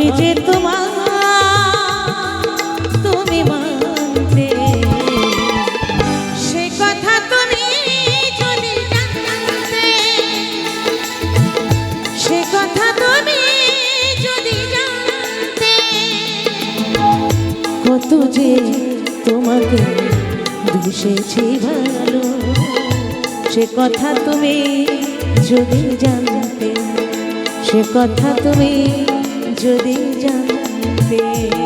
আমি যে তোমার, তুমি মানতে। সে কথা সে কথা তুমি তোমাকে বুঝেছি ভালো, সে কথা তুমি যদি জানতে, সে কথা তুমি যদি জানতে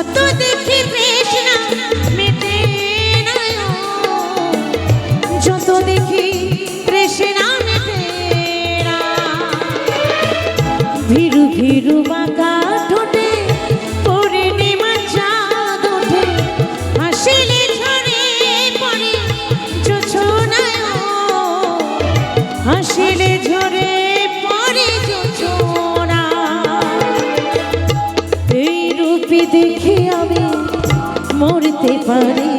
যত দেখি তৃষ্ণা মেটে যত দেখি তৃষ্ণা মেটে ভীরু ভীরু বাঁকা মরতে পারি।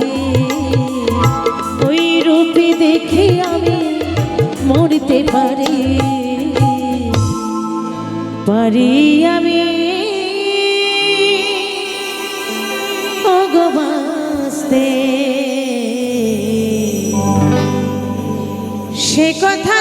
ওই রূপে দেখে আমি মরতে পারি। পারি আমি। সে কথা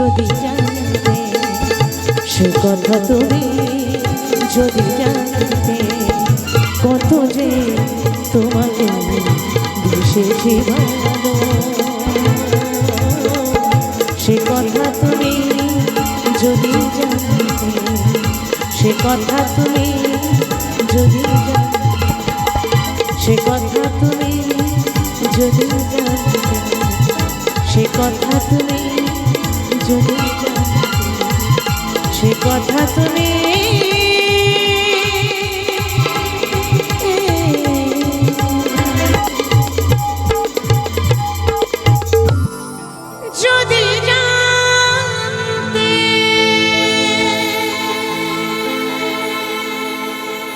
যদি জানতে, সে কথা তুমি যদি জানতে, কত যে তোমাকে বিশেষই ভালো সে কথা তুমি যদি জানতে, সে কথা তুমি যদি সে কথা তুমি যদি জানতে, সে কথা তুমি যদি সে কথা তুমি